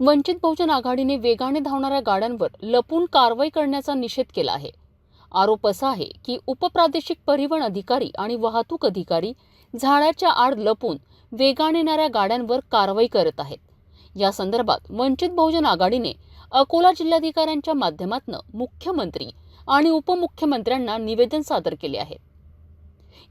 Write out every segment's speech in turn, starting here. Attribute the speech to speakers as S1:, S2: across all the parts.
S1: वंचित बहुजन आघाडीने वेगाने धावणाऱ्या गाड्यांवर लपून कारवाई करण्याचा निषेध केला आहे. आरोप असा आहे की उपप्रादेशिक परिवहन अधिकारी आणि वाहतूक अधिकारी झाडाच्या आड लपून वेगाने येणाऱ्या गाड्यांवर कारवाई करत आहेत. या संदर्भात वंचित बहुजन आघाडीने अकोला जिल्हाधिकाऱ्यांच्या माध्यमातून मुख्यमंत्री आणि उपमुख्यमंत्र्यांना निवेदन सादर केले आहे.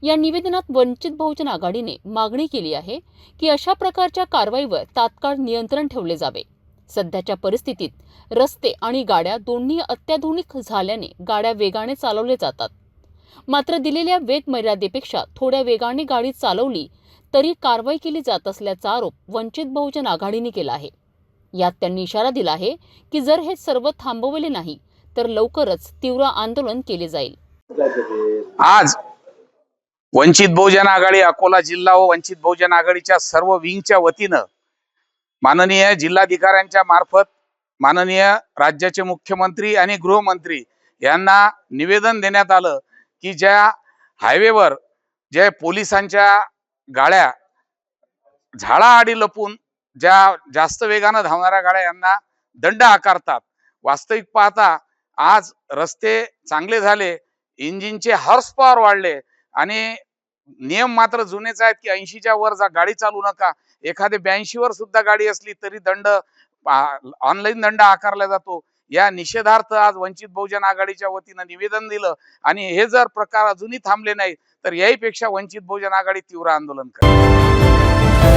S1: या निवेदनात वंचित बहुजन आघाडीने मागणी केली आहे की अशा प्रकारच्या कारवाईवर तात्काळ नियंत्रण ठेवले जावे. सध्याच्या परिस्थितीत. रस्ते आणि गाड्या दोन्ही अत्याधुनिक झाल्याने गाड्या वेगाने चालवले जातात. मात्र दिलेल्या वेग मर्यादेपेक्षा थोड्या वेगाने गाडी चालवली तरी कारवाई केली जात असल्याचा आरोप वंचित बहुजन आघाडीने केला आहे. यात त्यांनी इशारा दिला आहे की जर हे सर्व थांबवले नाही तर लवकरच तीव्र आंदोलन केले जाईल.
S2: आज वंचित बहुजन आघाडी अकोला जिल्हा व वंचित बहुजन आघाडीच्या सर्व विंगच्या वतीनं माननीय जिल्हाधिकाऱ्यांच्या मार्फत माननीय राज्याचे मुख्यमंत्री आणि गृहमंत्री यांना निवेदन देण्यात आलं की ज्या हायवेवर जे पोलिसांच्या गाड्या झाडाआडी लपून ज्या जास्त वेगानं धावणाऱ्या गाड्या यांना दंड आकारतात. वास्तविक पाहता आज रस्ते चांगले झाले इंजिनचे हॉर्स पॉवर वाढले आणि नियम मात्र जुनेच आहेत की ऐंशीच्या वर जा गाडी चालू नका. एखाद्या ब्याऐंशी वर सुद्धा गाडी असली तरी दंड ऑनलाईन दंड आकारला जातो. या निषेधार्थ आज वंचित बहुजन आघाडीच्या वतीनं निवेदन दिलं आणि हे जर प्रकार अजूनही थांबले नाही तर याहीपेक्षा वंचित बहुजन आघाडी तीव्र आंदोलन करेल.